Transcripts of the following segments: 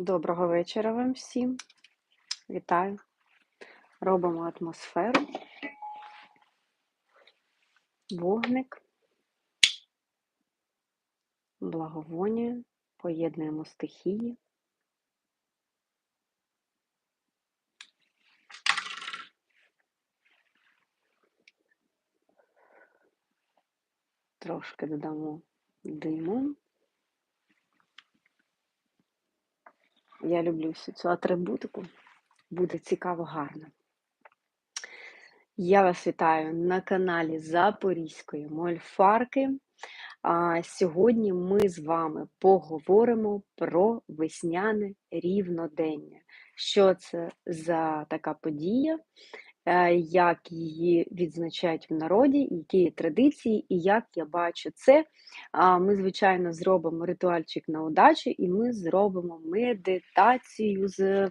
Доброго вечора вам всім. Вітаю. Робимо атмосферу, вогник, благовоння, поєднуємо стихії. Трошки додамо диму. Я люблю всю цю атрибутику. Буде цікаво, гарно. Я вас вітаю на каналі Запорізької Мольфарки. А Сьогодні ми з вами поговоримо про весняне рівнодення. Що це за така подія, як її відзначають в народі, які є традиції, і як я бачу це. Ми, звичайно, зробимо ритуальчик на удачу, і ми зробимо медитацію з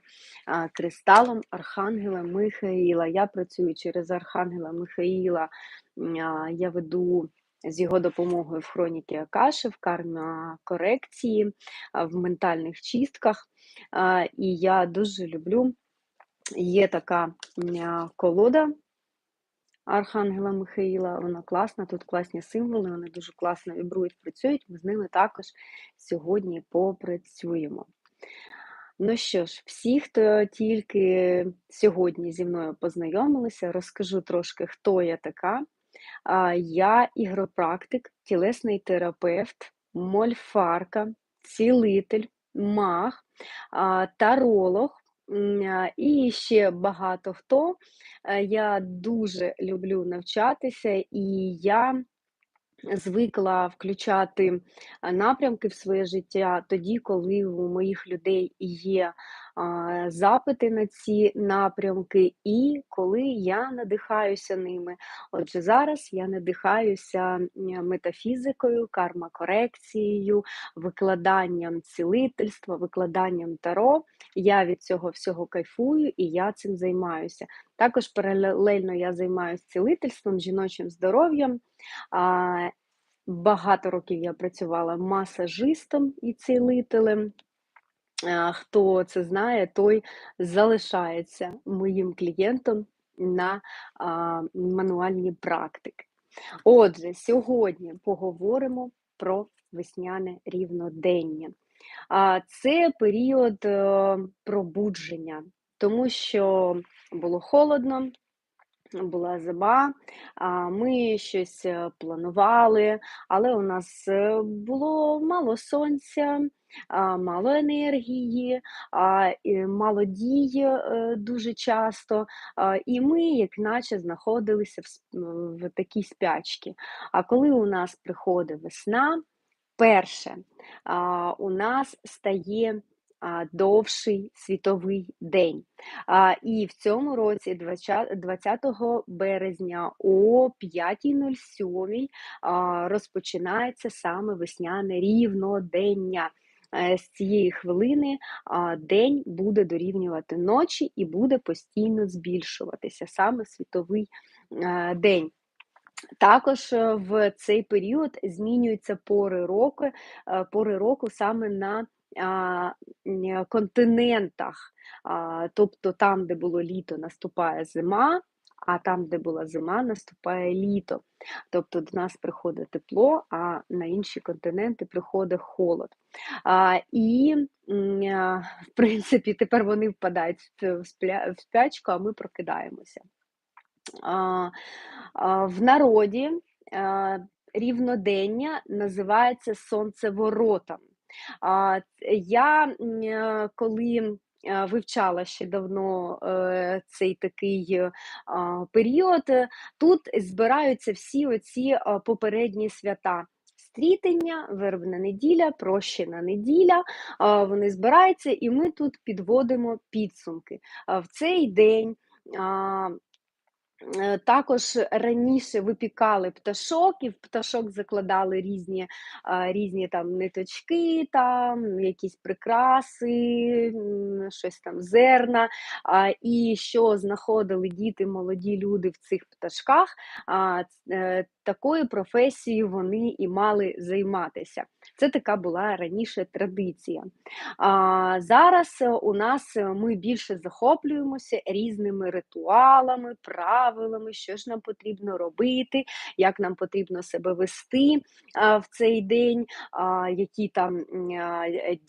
кристалом Архангела Михаїла. Я працюю через Архангела Михаїла, я веду. З його допомогою в хроніки Акаши, в карма корекції, в ментальних чистках. І я дуже люблю Є така колода Архангела Михаїла, вона класна, тут класні символи, вони дуже класно вібрують, працюють, ми з ними також сьогодні попрацюємо. Ну що ж, всі, хто тільки сьогодні зі мною познайомилися, розкажу трошки, хто я така. Я ігропрактик, тілесний терапевт, мольфарка, цілитель, маг, таролог. І ще багато хто. Е, я дуже люблю навчатися, і я звикла включати напрямки в своє життя тоді, коли у моїх людей є запити на ці напрямки, і коли я надихаюся ними. Отже, зараз я надихаюся метафізикою, кармакорекцією, викладанням цілительства, викладанням таро. Я від цього всього кайфую і я цим займаюся. Також паралельно я займаюся цілительством, жіночим здоров'ям. Багато років я працювала масажистом і цілителем. Хто це знає, той залишається моїм клієнтом на мануальні практики. Отже, сьогодні поговоримо про весняне рівнодення. Це період е, пробудження, тому що було холодно, була зима, ми щось е, планували, але у нас е, було мало сонця, мало енергії, мало дій е, дуже часто, і ми, як наче, знаходилися в такій спячці. А коли у нас приходить весна, перше у нас стає довший світовий день. І в цьому році, 20 березня о 5.07 розпочинається саме весняне рівнодення. Е, з цієї хвилини день буде дорівнювати ночі і буде постійно збільшуватися саме світовий е, день. Також е, в цей період змінюються пори року, пори року саме на континентах, тобто там, де було літо, наступає зима, а там, де була зима, наступає літо. Тобто до нас приходить тепло, а на інші континенти приходить холод. А, І, в принципі, тепер вони впадають в спячку, а ми прокидаємося. А, а, В народі а, рівнодення називається сонцеворотом. Я коли вивчала ще давно е, цей такий період, тут збираються всі оці попередні свята. Стрітення, вербна неділя, прощена неділя, вони збираються, і ми тут підводимо підсумки. В цей день також раніше випікали пташок, і в пташок закладали різні різні там ниточки, там, якісь прикраси, щось там зерна. І що знаходили діти, молоді люди в цих пташках, е, такою професією вони і мали займатися. Це така була раніше традиція. А зараз у нас ми більше захоплюємося різними ритуалами, правилами, що ж нам потрібно робити, як нам потрібно себе вести в цей день, які там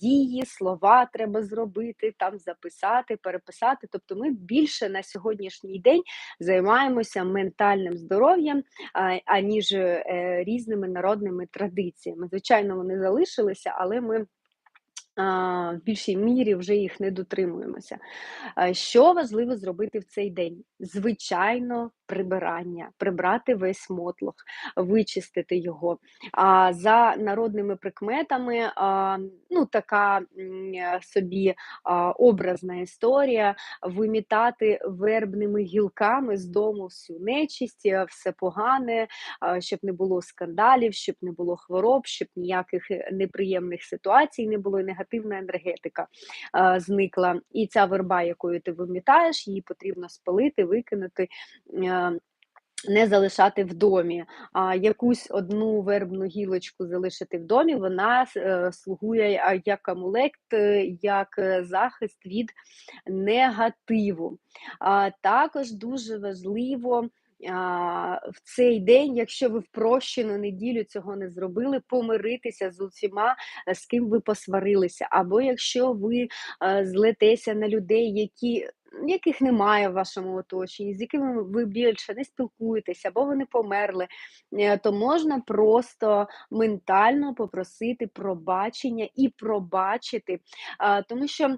дії, слова треба зробити, там записати, переписати. Тобто ми більше на сьогоднішній день займаємося ментальним здоров'ям, аніж е, різними народними традиціями. Звичайно, вони залишилися, але ми в більшій мірі вже їх не дотримуємося. Що важливо зробити в цей день? Звичайно, прибирання, прибрати весь мотлох, вичистити його. А за народними прикметами, ну така собі образна історія, вимітати вербними гілками з дому всю нечисть, е, все погане, щоб не було скандалів, щоб не було хвороб, щоб ніяких е, неприємних ситуацій не було, і негативна енергетика зникла. І ця верба, якою ти вимітаєш, її потрібно спалити, викинути. Не залишати в домі, а якусь одну вербну гілочку залишити в домі, вона е, слугує як амулект, е, як е, захист від негативу. А також дуже важливо в цей день, якщо ви в прощену неділю цього не зробили, помиритися з усіма, е, з ким ви посварилися, або якщо ви е, злетеся на людей, які. Яких немає в вашому оточенні, з якими ви більше не спілкуєтеся, або вони померли, е, то можна просто ментально попросити пробачення і пробачити, тому що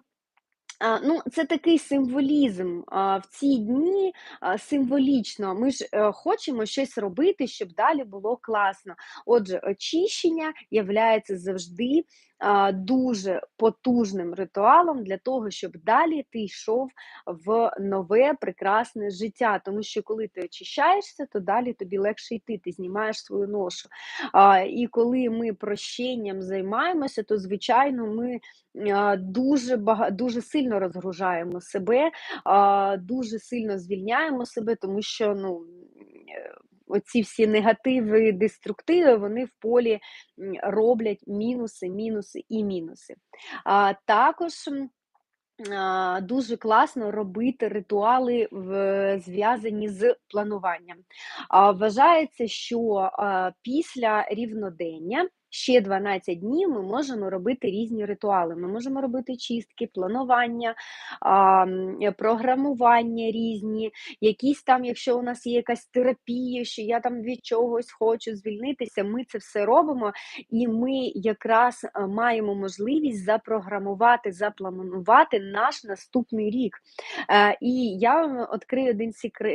Ну, Це такий символізм в ці дні символічно. Ми ж е, хочемо щось робити, щоб далі було класно. Отже, очищення являється завжди дуже потужним ритуалом для того, щоб далі ти йшов в нове прекрасне життя. Тому що коли ти очищаєшся, то далі тобі легше йти, ти знімаєш свою ношу. І коли ми прощенням займаємося, то звичайно ми дуже багато дуже сильно розгружаємо себе, дуже сильно звільняємо себе, тому що ну оці всі негативи, деструктиви, вони в полі роблять мінуси, мінуси і мінуси. А, Також Дуже класно робити ритуали зв'язані з плануванням. Вважається, що після рівнодення ще 12 днів ми можемо робити різні ритуали. Ми можемо робити чистки, планування, програмування різні, якісь там, якщо у нас є якась терапія, що я там від чогось хочу звільнитися, ми це все робимо, і ми якраз е, маємо можливість запрограмувати, запланувати наш наступний рік. Е, і я вам відкрию один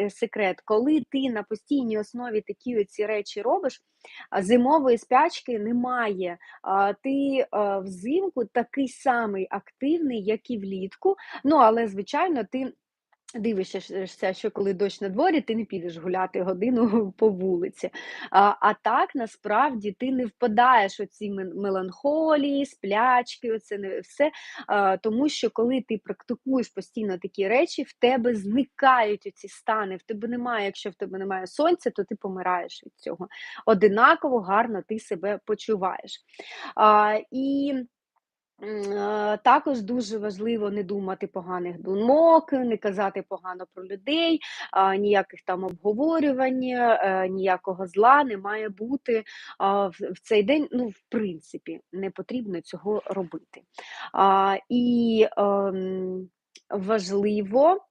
секрет. Коли ти на постійній основі такі оці речі робиш, зимової спячки немає. Ти взимку такий самий активний, як і влітку. Ну, але, звичайно, ти. Дивишся, що коли дощ на дворі, ти не підеш гуляти годину по вулиці. А а так насправді ти не впадаєш у ці меланхолії, сплячки, оце не все. А, Тому що коли ти практикуєш постійно такі речі, в тебе зникають ці стани, в тебе немає, якщо в тебе немає сонця, то ти помираєш від цього. Одинаково гарно ти себе почуваєш. А, І також дуже важливо не думати поганих думок, не казати погано про людей, ніяких там обговорювань, е, ніякого зла не має бути в цей день. Ну, в принципі, не потрібно цього робити. І ем, важливо.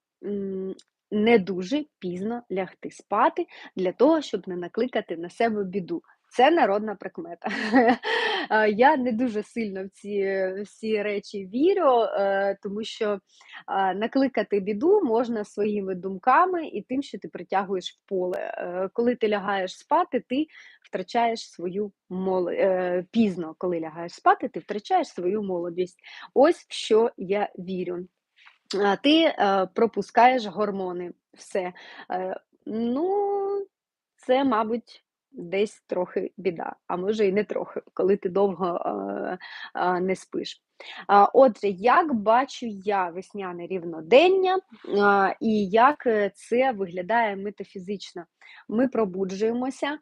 Не дуже пізно лягти спати для того, щоб не накликати на себе біду. Це народна прикмета. Я не дуже сильно в ці всі речі вірю, е, тому що накликати біду можна своїми думками і тим, що ти притягуєш в поле. Е, коли ти лягаєш спати, ти втрачаєш свою молодість. Е, пізно, коли лягаєш спати, ти втрачаєш свою молодість. Ось в що я вірю. Ти пропускаєш гормони. Все. Ну, це, мабуть десь трохи біда, а може і не трохи, коли ти довго е, е, не спиш. Отже, як бачу я весняне рівнодення, і як е, це виглядає метафізично? Ми пробуджуємося,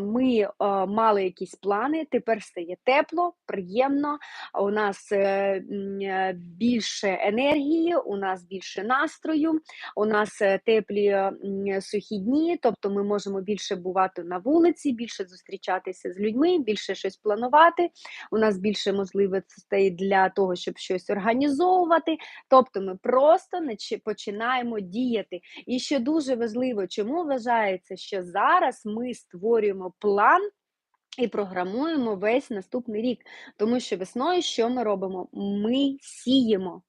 ми мали якісь плани, тепер стає тепло, приємно, у нас е, е, більше енергії, у нас більше настрою, у нас е, теплі сухі дні, тобто ми можемо більше бувати на вулиці, більше зустрічатися з людьми, більше щось планувати. У нас більше можливостей для того, щоб щось організовувати. Тобто ми просто починаємо діяти. І що дуже важливо, чому вважається, що зараз ми створюємо план. І програмуємо весь наступний рік, тому що весною що ми робимо? Ми сіємо.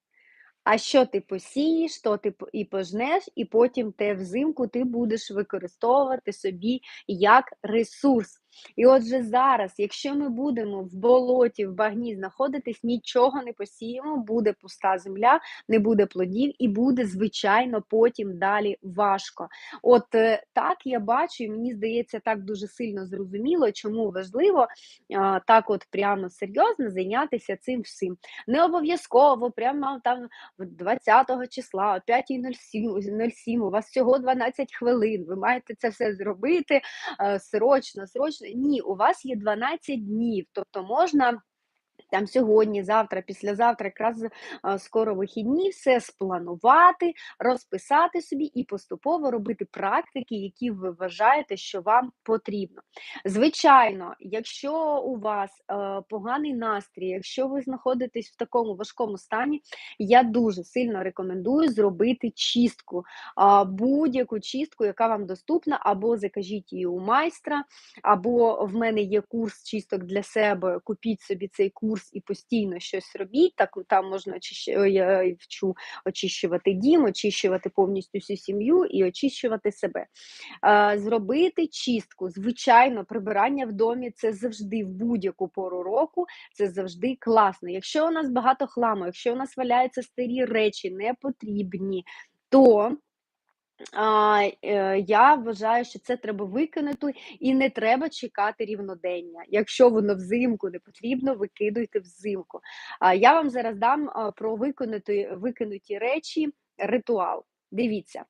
А що ти посієш, то ти і пожнеш, і потім те взимку ти будеш використовувати собі як ресурс. І отже, зараз, якщо ми будемо в болоті, в багні знаходитись, нічого не посіємо, буде пуста земля, не буде плодів, і буде, звичайно, потім далі важко. От е, так я бачу, і мені здається, так дуже сильно зрозуміло, чому важливо а, так, от прямо серйозно зайнятися цим всім. Не обов'язково, прямо там 20 числа о 5.07 у вас всього 12 хвилин, ви маєте це все зробити е, срочно, срочно. Ні, у вас є 12 днів, тобто можна. Там сьогодні, завтра, післязавтра, якраз скоро вихідні, все спланувати, розписати собі і поступово робити практики, які ви вважаєте, що вам потрібно. Звичайно, якщо у вас е, поганий настрій, якщо ви знаходитесь в такому важкому стані, я дуже сильно рекомендую зробити чистку, будь-яку чистку, яка вам доступна, або закажіть її у майстра, або в мене є курс чисток для себе. Купіть собі цей курс і постійно щось робіть. Так там можна я вчу очищувати дім, очищувати повністю всю сім'ю і очищувати себе. Зробити чистку, звичайно, прибирання в домі це завжди в будь-яку пору року, це завжди класно. Якщо у нас багато хламу, якщо у нас валяються старі речі, непотрібні, то а, е, я вважаю, що це треба викинути, і не треба чекати рівнодення. Якщо воно взимку не потрібно, викидуйте взимку. А, я вам зараз дам про викинути, викинуті речі ритуал. Дивіться,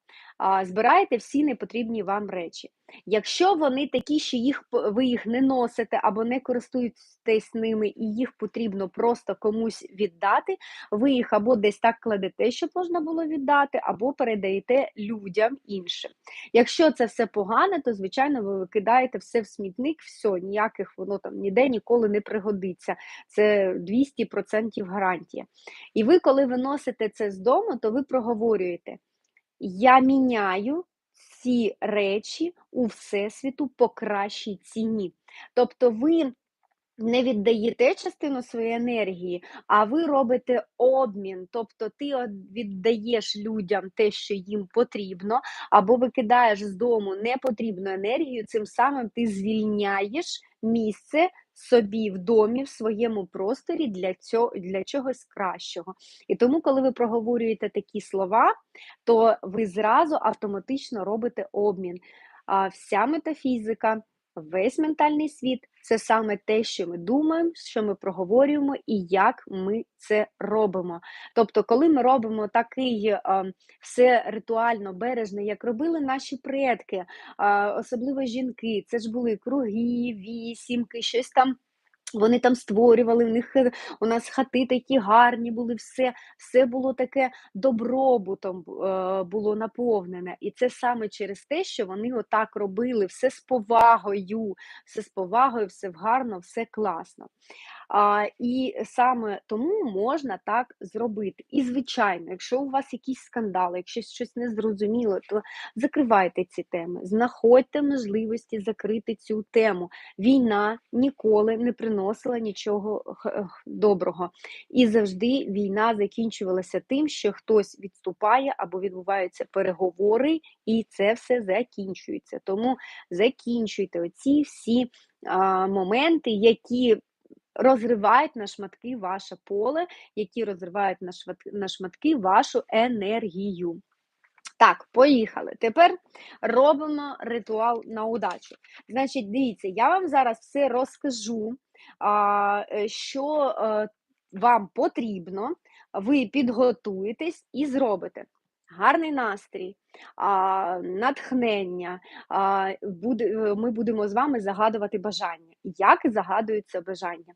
збирайте всі непотрібні вам речі. Якщо вони такі, що їх ви їх не носите або не користуєтесь ними, і їх потрібно просто комусь віддати, ви їх або десь так кладете, щоб можна було віддати, або передаєте людям іншим. Якщо це все погане, то звичайно ви викидаєте все в смітник, все, ніяких воно там ніде ніколи не пригодиться. Це 200% гарантія. І ви, коли виносите це з дому, то ви проговорюєте: я міняю ці речі у всесвіту по кращій ціні. Тобто ви не віддаєте частину своєї енергії, а ви робите обмін. Тобто ти віддаєш людям те, що їм потрібно, або викидаєш з дому непотрібну енергію, цим самим ти звільняєш місце собі в домі, в своєму просторі для цього для чогось кращого. І тому, коли ви проговорюєте такі слова, то ви зразу автоматично робите обмін. А вся метафізика, весь ментальний світ це саме те, що ми думаємо, що ми проговорюємо і як ми це робимо. Тобто, коли ми робимо такий а, все ритуально бережно, як робили наші предки, особливо жінки, це ж були круги, вісімки, щось там. Вони там створювали, в них е, у нас хати такі гарні були, все, все було таке добробутом е, було наповнене. І це саме через те, що вони отак робили, все з повагою, все з повагою, все гарно, все класно. А, і саме тому можна так зробити. І, звичайно, якщо у вас якісь скандали, якщо щось незрозуміло, то закривайте ці теми, знаходьте можливості закрити цю тему. Війна ніколи не приносила нічого х- доброго. І завжди війна закінчувалася тим, що хтось відступає або відбуваються переговори, і це все закінчується. Тому закінчуйте оці всі а, моменти, які розривають на шматки ваше поле, які розривають на шмат- на шматки вашу енергію. Так, поїхали. Тепер робимо ритуал на удачу. Значить, дивіться, я вам зараз все розкажу, е, що е, вам потрібно, ви підготуєтесь і зробите. гарний настрій, натхнення, е, ми будемо з вами загадувати бажання. Як загадується бажання?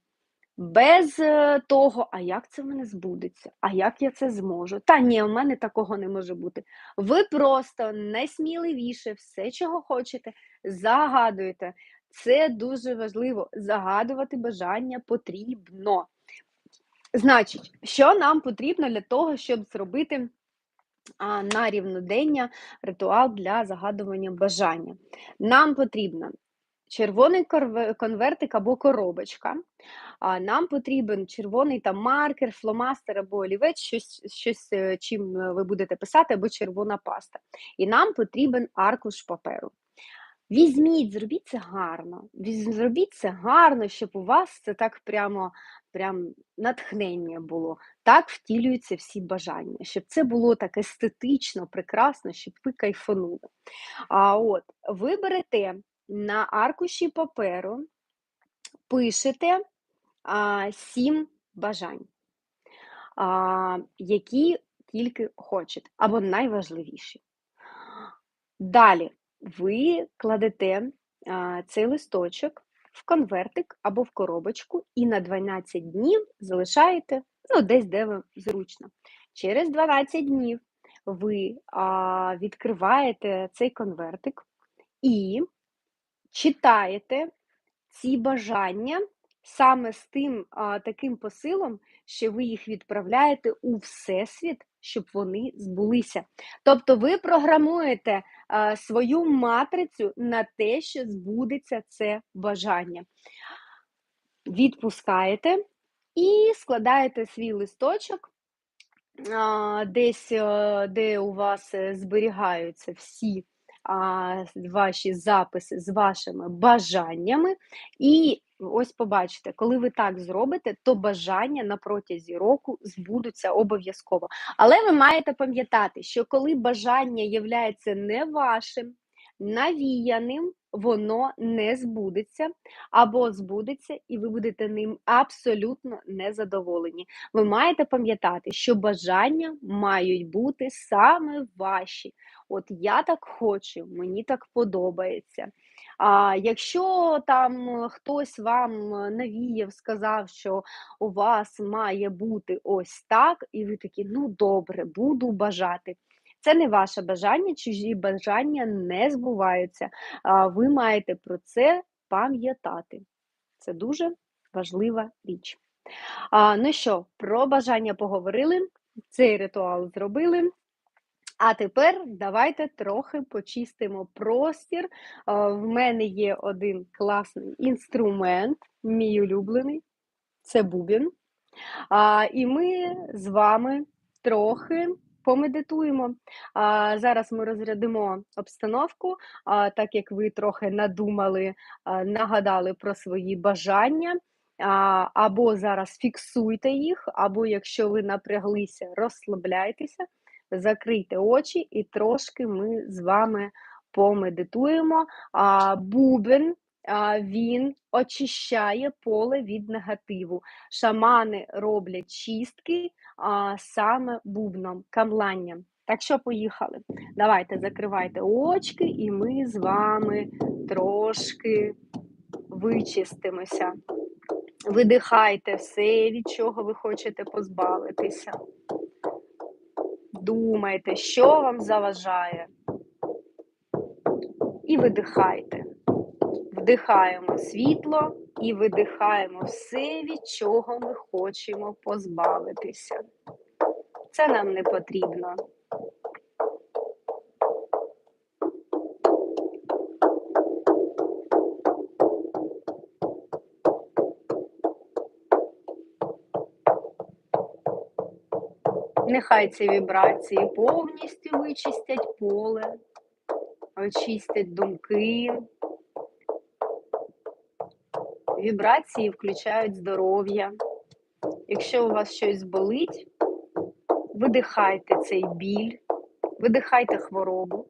Без е, того, а як це в мене збудеться, а як я це зможу? Та ні, у мене такого не може бути. Ви просто найсміливіше все, чого хочете, загадуєте. Це дуже важливо. Загадувати бажання потрібно. Значить, що нам потрібно для того, щоб зробити а, на рівнодення ритуал для загадування бажання? Нам потрібно червоний конвертик або коробочка. А, Нам потрібен червоний там маркер, фломастер або олівець, щось, щось е, чим е, ви будете писати, або червона паста. І нам потрібен аркуш паперу. Візьміть, зробіть це гарно. Зробіть це гарно, щоб у вас це так прямо прям натхнення було. Так втілюються всі бажання, щоб це було так естетично, прекрасно, щоб ви кайфанули. А от ви берете на аркуші паперу, пишете а, сім бажань, а, які тільки хочете, або найважливіші. Далі ви кладете а, цей листочок в конвертик або в коробочку і на 12 днів залишаєте ну, десь, де вам зручно. Через 12 днів ви а, відкриваєте цей конвертик і читаєте ці бажання саме з тим а, таким посилом, що ви їх відправляєте у всесвіт, щоб вони збулися. Тобто ви програмуєте а, свою матрицю на те, що збудеться це бажання. Відпускаєте і складаєте свій листочок. Десь, е, де у вас е, зберігаються всі ваші записи з вашими бажаннями. І ось побачите, коли ви так зробите, то бажання на протязі року збудуться обов'язково. Але ви маєте пам'ятати, що коли бажання являється не вашим, навіяним, воно не збудеться або збудеться, і ви будете ним абсолютно незадоволені. Ви маєте пам'ятати, що бажання мають бути саме ваші. От я так хочу, мені так подобається. А якщо там хтось вам навіяв, сказав, що у вас має бути ось так, і ви такі, ну добре, буду бажати. Це не ваше бажання, чужі бажання не збуваються. Ви маєте про це пам'ятати. Це дуже важлива річ. Ну що, про бажання поговорили, цей ритуал зробили. А тепер давайте трохи почистимо простір. В мене є один класний інструмент, мій улюблений це бубін. А, І ми з вами трохи помедитуємо. А, Зараз ми розрядимо обстановку, а, так як ви трохи надумали, а, нагадали про свої бажання. А, Або зараз фіксуйте їх, або якщо ви напряглися, розслабляйтеся, закрийте очі і трошки ми з вами помедитуємо. А, Бубен він очищає поле від негативу. Шамани роблять чистки а, саме бубном, камланням. Так що поїхали. Давайте закривайте очки, і ми з вами трошки вичистимося. Видихайте все, від чого ви хочете позбавитися. Думайте, що вам заважає. І видихайте. Вдихаємо світло і видихаємо все, від чого ми хочемо позбавитися. Це нам не потрібно. Нехай ці вібрації повністю вичистять поле, очистять думки. Вібрації включають здоров'я. Якщо у вас щось болить, видихайте цей біль, видихайте хворобу.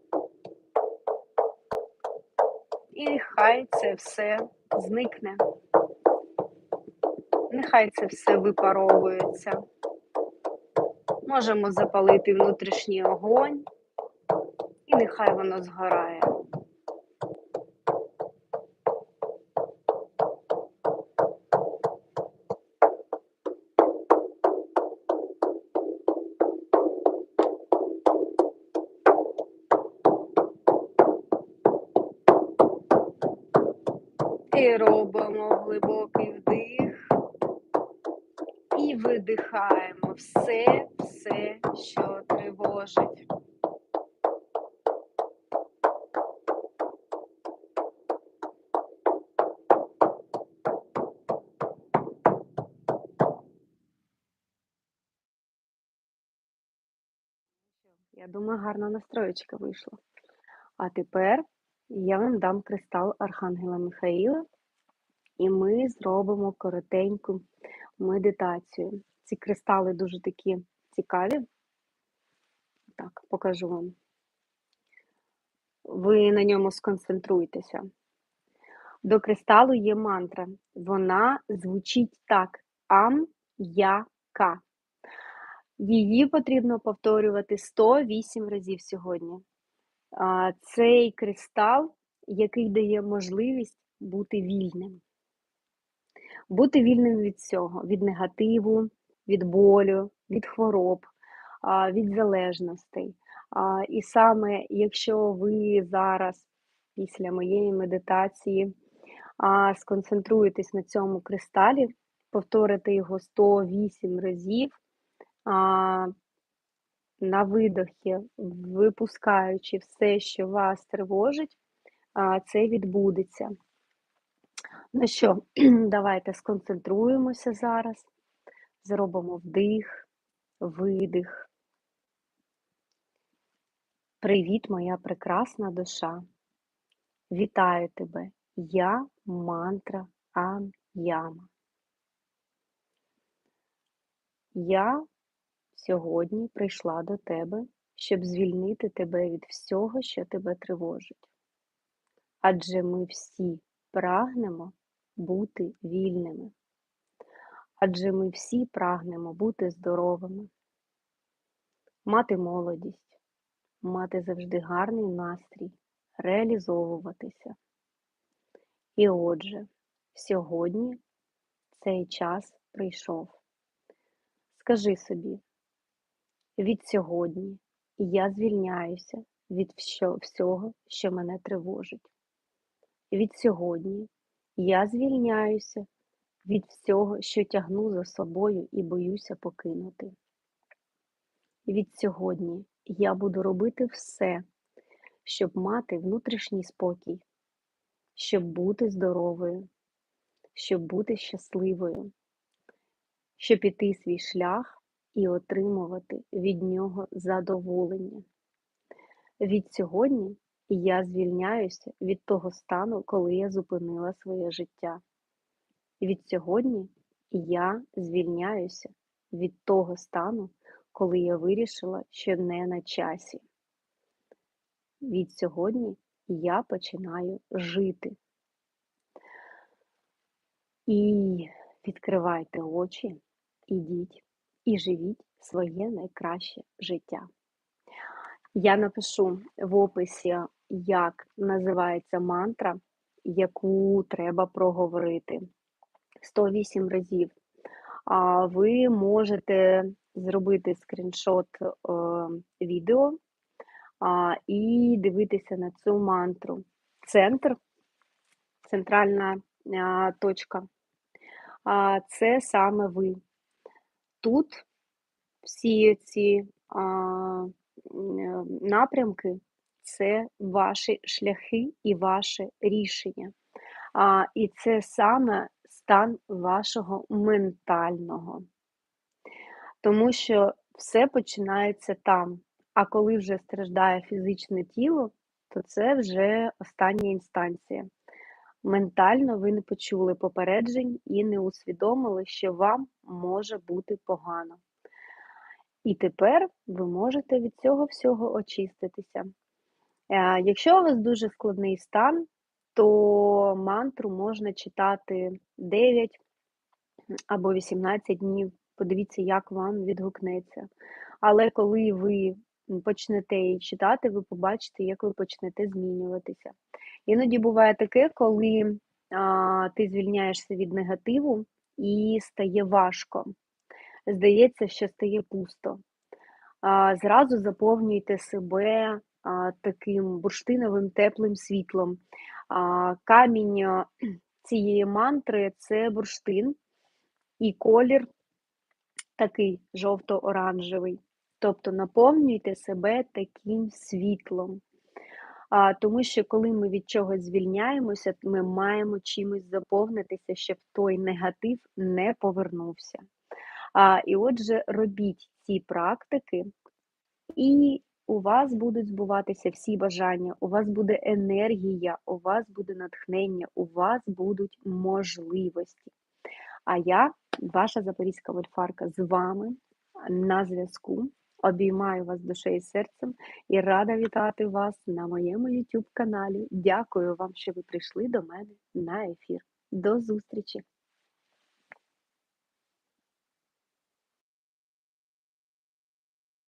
І хай це все зникне. Нехай це все випаровується. Можемо запалити внутрішній огонь, і нехай воно згорає. І робимо глибокий вдих. І видихаємо. Все, Думаю, гарна настроєчка вийшла. А тепер я вам дам кристал Архангела Михаїла, і ми зробимо коротеньку медитацію. Ці кристали дуже такі цікаві. Так, покажу вам. Ви на ньому сконцентруйтеся. До кристалу є мантра. Вона звучить так: Ам я ка. Її потрібно повторювати 108 разів сьогодні. Цей кристал, який дає можливість бути вільним. Бути вільним від всього, від негативу, від болю, від хвороб, від залежностей. І саме якщо ви зараз, після моєї медитації, сконцентруєтесь на цьому кристалі, повторите його 108 разів, на видохі, випускаючи все, що вас тривожить, це відбудеться. Ну що, давайте сконцентруємося зараз, зробимо вдих, видих. Привіт, моя прекрасна душа. Вітаю тебе, я мантра Ам-Яма. Я сьогодні прийшла до тебе, щоб звільнити тебе від всього, що тебе тривожить. Адже ми всі прагнемо бути вільними. Адже ми всі прагнемо бути здоровими, мати молодість, мати завжди гарний настрій, реалізовуватися. І отже, сьогодні цей час прийшов. Скажи собі, від сьогодні я звільняюся від всього, що мене тривожить. Від сьогодні я звільняюся від всього, що тягну за собою і боюся покинути. Від сьогодні я буду робити все, щоб мати внутрішній спокій, щоб бути здоровою, щоб бути щасливою, щоб іти свій шлях і отримувати від нього задоволення. Від сьогодні я звільняюся від того стану, коли я зупинила своє життя. Від сьогодні я звільняюся від того стану, коли я вирішила, що не на часі. Від сьогодні я починаю жити. І відкривайте очі, ідіть і живіть своє найкраще життя. Я напишу в описі, як називається мантра, яку треба проговорити 108 разів. А ви можете зробити скріншот е, відео і дивитися на цю мантру. Центр, центральна точка. Це саме ви. Тут всі ці а, напрямки це ваші шляхи і ваше рішення. А, І це саме стан вашого ментального. Тому що все починається там. А коли вже страждає фізичне тіло, то це вже остання інстанція. Ментально ви не почули попереджень і не усвідомили, що вам може бути погано. І тепер ви можете від цього всього очиститися. Е, якщо у вас дуже складний стан, то мантру можна читати 9 або 18 днів. Подивіться, як вам відгукнеться. Але коли ви почнете її читати, ви побачите, як ви почнете змінюватися. Іноді буває таке, коли а, ти звільняєшся від негативу і стає важко. Здається, що стає пусто. А, Зразу заповнюйте себе а, таким бурштиновим теплим світлом. А, Камінь цієї мантри це бурштин і колір такий жовто-оранжевий. Тобто наповнюйте себе таким світлом. А, Тому що коли ми від чогось звільняємося, ми маємо чимось заповнитися, щоб той негатив не повернувся. А, І отже, робіть ці практики, і у вас будуть збуватися всі бажання, у вас буде енергія, у вас буде натхнення, у вас будуть можливості. А я, ваша Запорізька вольфарка, з вами на зв'язку. Обіймаю вас душею і серцем і рада вітати вас на моєму YouTube каналі. Дякую вам, що ви прийшли до мене на ефір. До зустрічі!